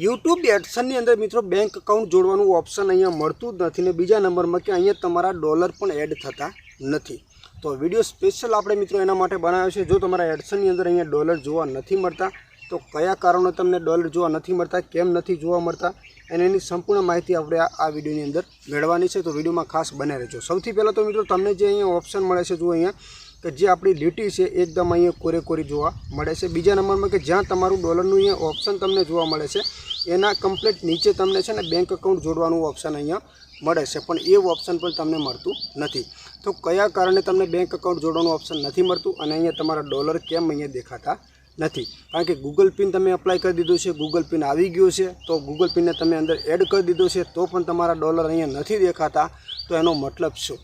YouTube એડસનની અંદર મિત્રો bank account જોડવાનું ઓપ્શન અહીંયા મળતું જ નથી ને બીજા નંબરમાં કે અહીંયા તમારા ડોલર પણ એડ થતા નથી. તો વીડિયો સ્પેશિયલ આપણે મિત્રો એના માટે બનાવ્યો છે. જો તમારા એડસનની અંદર અહીંયા ડોલર જોવા નથી મળતા, તો કયા કારણો તમને ડોલર જોવા નથી મળતા, કેમ નથી જોવા મળતા, અને એની સંપૂર્ણ માહિતી આપણે આ વિડીયોની અંદર મેળવવાની છે. તો વિડીયોમાં ખાસ બને રહેજો. સૌથી પહેલાં તો મિત્રો તમને જે અહીંયા ઓપ્શન મળે છે જો અહીંયા કે જે આપણી લીટી છે એકદમ અહીંયા કોરે કોરી જોવા મળે છે. બીજા નંબરમાં કે જ્યાં તમારું ડોલરનું અહીંયા ઓપ્શન તમને જોવા મળે છે, એના કમ્પ્લીટ નીચે તમને છે ને બેંક અકાઉન્ટ જોડવાનું ઓપ્શન અહીંયા મળે છે. પણ એ ઓપ્શન પણ તમને મળતું નથી. તો કયા કારણે તમને બેંક અકાઉન્ટ જોડવાનું ઓપ્શન નથી મળતું અને અહીંયા તમારા ડોલર કેમ અહીંયા દેખાતા નથી? કારણ કે ગૂગલ પિન તમે અપ્લાય કરી દીધું છે ગૂગલ પિન આવી ગયું છે, તો ગૂગલ પિનને તમે અંદર એડ કરી દીધો છે, તો પણ તમારા ડોલર અહીંયા નથી દેખાતા. તો એનો મતલબ શું?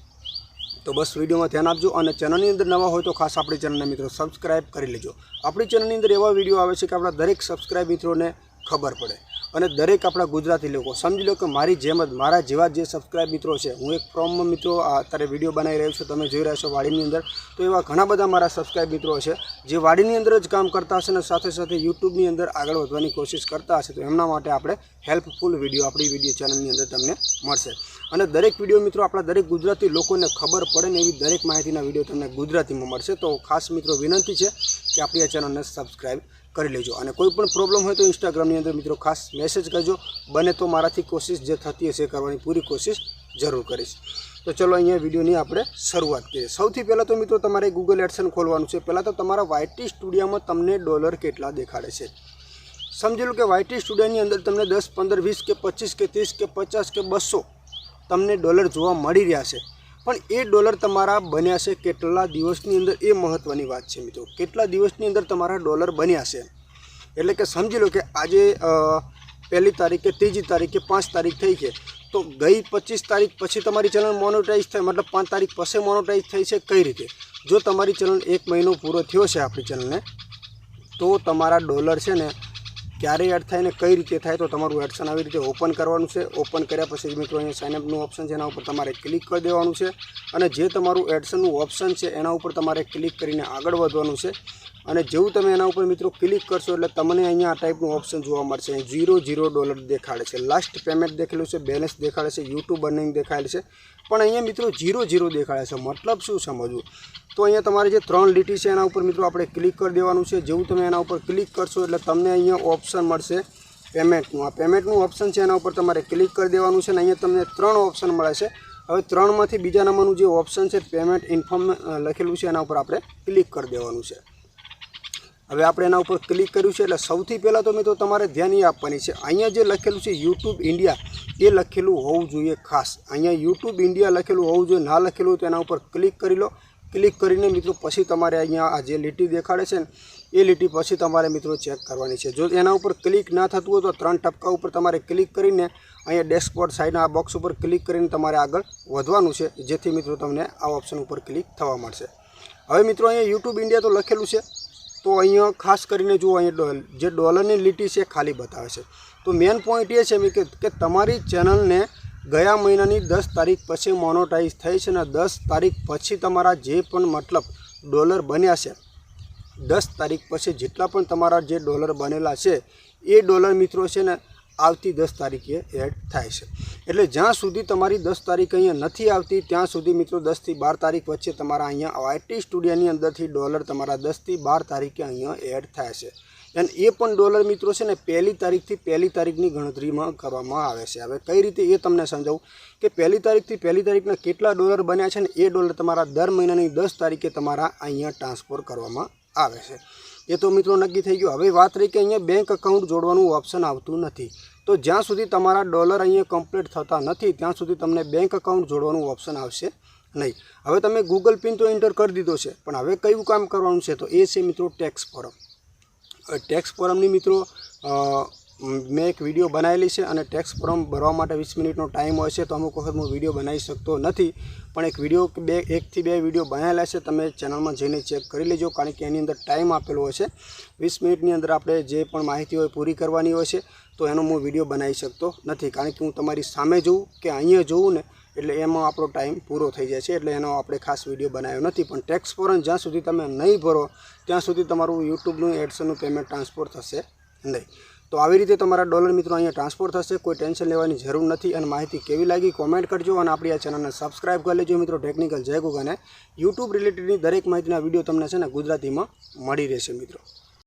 તો બસ વિડીયોમાં ધ્યાન આપજો અને ચેનલની અંદર નવા હોય તો ખાસ આપણી ચેનલને મિત્રો સબસ્ક્રાઇબ કરી લેજો. આપણી ચેનલની અંદર એવા વીડિયો આવે છે કે આપણા દરેક સબસ્ક્રાઈબ મિત્રોને ખબર પડે. અને દરેક આપણા ગુજરાતી લોકો. સમજી લો કે મારી જેમ જ મારા જેવા જે સબસ્ક્રાઇબ મિત્રો છે, હું એક ફોર્મમાં મિત્રો અત્યારે વીડિયો બનાવી રહ્યો છું, તમે જોઈ રહ્યા છો વાડીની અંદર. તો એવા ઘણા બધા મારા સબસ્ક્રાઇબ મિત્રો છે, જે વાડીની અંદર જ કામ કરતા હશે અને સાથે સાથે યુટ્યુબની અંદર આગળ વધવાની કોશિશ કરતા હશે, તો એમના માટે આપણે હેલ્પફુલ વીડિયો આપણી વીડિયો ચેનલની અંદર તમને મળશે. અને દરેક વીડિયો મિત્રો, આપણા દરેક ગુજરાતી લોકોને ખબર પડે ને એવી દરેક માહિતીના વીડિયો તમને ગુજરાતીમાં મળશે. તો ખાસ મિત્રો વિનંતી છે કે આપણી આ ચેનલને સબસ્ક્રાઇબ કરી લેજો. અને કોઈ પણ પ્રોબ્લેમ હોય તો ઇન્સ્ટાગ્રામની અંદર મિત્રો ખાસ મેસેજ કરજો. બને તો મારાથી કોશિશ જે થતી હશે કરવાની પૂરી કોશિશ જરૂર કરીશ. તો ચલો અહીંયા વિડીયોની આપણે શરૂઆત કરીએ. સૌથી પહેલાં તો મિત્રો તમારે ગૂગલ એડસન ખોલવાનું છે. પહેલાં તો તમારા વાયટી સ્ટુડિયામાં તમને ડોલર કેટલા દેખાડે છે. સમજી લો કે વાયટી સ્ટુડિયોની અંદર તમને દસ, પંદર, વીસ કે પચીસ કે ત્રીસ કે પચાસ કે બસો તમને ડોલર જોવા મળી રહ્યા છે. પણ એ ડોલર તમારા બન્યા છે કેટલા દિવસની અંદર એ મહત્ત્વની વાત છે મિત્રો. કેટલા દિવસની અંદર તમારા ડોલર બન્યા છે? એટલે કે સમજી લો કે આજે પહેલી તારીખે, ત્રીજી તારીખે, પાંચ તારીખ થઈ છે. તો ગઈ પચીસ તારીખ પછી તમારી ચલણ મોનોટાઈઝ થાય, મતલબ પાંચ તારીખ પછી મોનોટાઈઝ થઈ છે કઈ રીતે? જો તમારી ચલણ એક મહિનો પૂરો થયો છે આપણી ચલણને, તો તમારા ડોલર છે ને ક્યારે એડ થાય ને કઈ રીતે થાય તો તમારું એડસન આવી રીતે ઓપન કરવાનું છે. ઓપન કર્યા પછી મિત્રો અહીંયા સાઇનઅપનું ઓપ્શન છે, એના ઉપર તમારે ક્લિક કરી દેવાનું છે. અને જે તમારું એડસનનું ઓપ્શન છે, એના ઉપર તમારે ક્લિક કરીને આગળ વધવાનું છે. અને જેવું તમે એના ઉપર મિત્રો ક્લિક કરશો એટલે તમને અહીંયા આ ટાઈપનું ઓપ્શન જોવા મળશે. અહીં ઝીરો ઝીરો ડોલર દેખાડે છે. લાસ્ટ પેમેન્ટ દેખેલું છે બેલેન્સ દેખાડે છે યુટ્યુબ અર્નિંગ દેખાયેલ છે. પણ અહીંયા મિત્રો ઝીરો ઝીરો દેખાડે છે. મતલબ શું સમજવું તો અહીંયા તમારે જે ત્રણ લીટી છે એના ઉપર મિત્રો આપણે ક્લિક કરી દેવાનું છે. જેવું તમે એના ઉપર ક્લિક કરશો એટલે તમને અહીંયા ઓપ્શન મળશે પેમેન્ટનું આ પેમેન્ટનું ઓપ્શન છે એના ઉપર તમારે ક્લિક કરી દેવાનું છે અને અહીંયા તમને ત્રણ ઓપ્શન મળે છે. હવે ત્રણમાંથી બીજા નંબરનું જે ઓપ્શન છે પેમેન્ટ ઇન્ફોર્મ લખેલું છે એના ઉપર આપણે ક્લિક કરી દેવાનું છે. હવે આપણે એના ઉપર ક્લિક કર્યું છે, એટલે સૌથી પહેલાં તો મિત્રો તમારે ધ્યાન એ આપવાની છે, અહીંયા જે લખેલું છે યુટ્યુબ ઇન્ડિયા એ લખેલું હોવું જોઈએ ખાસ. અહીંયા યુટ્યુબ ઇન્ડિયા લખેલું હોવું જોઈએ, ના લખેલું તો એના ઉપર ક્લિક કરી લો. ક્લિક કરીને મિત્રો પછી તમારે અહીંયા આ જે લીટી દેખાડે છે ને, એ લીટી પછી તમારે મિત્રો ચેક કરવાની છે. જો એના ઉપર ક્લિક ના થતું હોય તો ત્રણ ટપકા ઉપર તમારે ક્લિક કરીને અહીંયા ડેસ્કબોર્ડ સાઈડના આ બોક્સ ઉપર ક્લિક કરીને તમારે આગળ વધવાનું છે, જેથી મિત્રો તમને આ ઓપ્શન ઉપર ક્લિક થવા મળશે. હવે મિત્રો અહીંયા યુટ્યુબ ઇન્ડિયા તો લખેલું છે તો અહીંયા ખાસ કરીને જુઓ, અહીંયા જે ડોલરની લીટી છે ખાલી બતાવે છે. તો મેન પોઈન્ટ એ છે કે તમારી ચેનલને ગયા મહિનાની દસ તારીખ પછી મોનોટાઈઝ થઈ છે ને દસ તારીખ પછી તમારા જે પણ મતલબ ડોલર બન્યા છે, દસ તારીખ પછી જેટલા પણ તમારા જે ડોલર બનેલા છે, એ ડોલર મિત્રો છે ને આવતી દસ તારીખે એડ થાય છે. એટલે જ્યાં સુધી તમારી દસ તારીખ અહીંયા નથી આવતી, ત્યાં સુધી મિત્રો દસથી બાર તારીખ વચ્ચે તમારા અહીંયા આઈટી સ્ટુડિયોની અંદરથી ડોલર તમારા દસથી બાર તારીખે અહીંયા એડ થાય છે. અને એ પણ ડોલર મિત્રો છે ને પહેલી તારીખથી પહેલી તારીખની ગણતરીમાં કરવામાં આવે છે. હવે કઈ રીતે એ તમને સમજાવું કે પહેલી તારીખથી પહેલી તારીખના કેટલા ડોલર બન્યા છે ને એ ડોલર તમારા દર મહિનાની દસ તારીખે તમારા અહીંયા ટ્રાન્સફર કરવામાં આવે છે. એ તો મિત્રો નક્કી થઈ ગયું. હવે વાત રહી કે અહીંયા બેંક અકાઉન્ટ જોડવાનું ઓપ્શન આવતું નથી. તો જ્યાં સુધી તમારા ડોલર અહીંયા કમ્પ્લીટ થતા નથી, ત્યાં સુધી તમને બેંક અકાઉન્ટ જોડવાનું ઓપ્શન આવશે નહીં. હવે તમે ગૂગલ પિન તો એન્ટર કરી દીધો છે, પણ હવે કયું કામ કરવાનું છે તો એ છે મિત્રો ટેક્સ ફોરમ ટેક્સ ફોરમની મિત્રો મેં એક વીડિયો બનાવેલી છે અને ટેક્સ ફોર્મ ભરવા માટે વીસ મિનિટનો ટાઈમ હોય છે તો અમુક વખત હું વીડિયો બનાવી શકતો નથી. પણ એક વીડિયો બે, એકથી બે વીડિયો બનાવેલા છે તમે ચેનલમાં જઈને ચેક કરી લેજો કારણ કે એની અંદર ટાઈમ આપેલો હોય છે. વીસ મિનિટની અંદર આપણે જે પણ માહિતી હોય પૂરી કરવાની હોય છે તો એનો હું વીડિયો બનાવી શકતો નથી. કારણ કે હું તમારી સામે જોઉં કે અહીંયા જોઉં ને એટલે એમાં આપણો ટાઈમ પૂરો થઈ જાય છે એટલે એનો આપણે ખાસ વીડિયો બનાવ્યો નથી. પણ ટેક્સ ફોરન જ્યાં સુધી તમે નહીં ભરો, ત્યાં સુધી તમારું યુટ્યુબનું એડસનનું પેમેન્ટ ટ્રાન્સફર થશે નહીં. તો આવી રીતે તમારા ડોલર મિત્રો અહીંયા ટ્રાન્સફર થશે, કોઈ ટેન્શન લેવાની જરૂર નથી અને માહિતી કેવી લાગી કોમેન્ટ કરજો અને આપણી આ ચેનલને સબસ્ક્રાઇબ કરી લેજો મિત્રો ટેકનિકલ જય ગુગ અને યુટ્યુબ રિલેટેડની દરેક માહિતીના વીડિયો તમને છે ને ગુજરાતીમાં મળી રહેશે મિત્રો.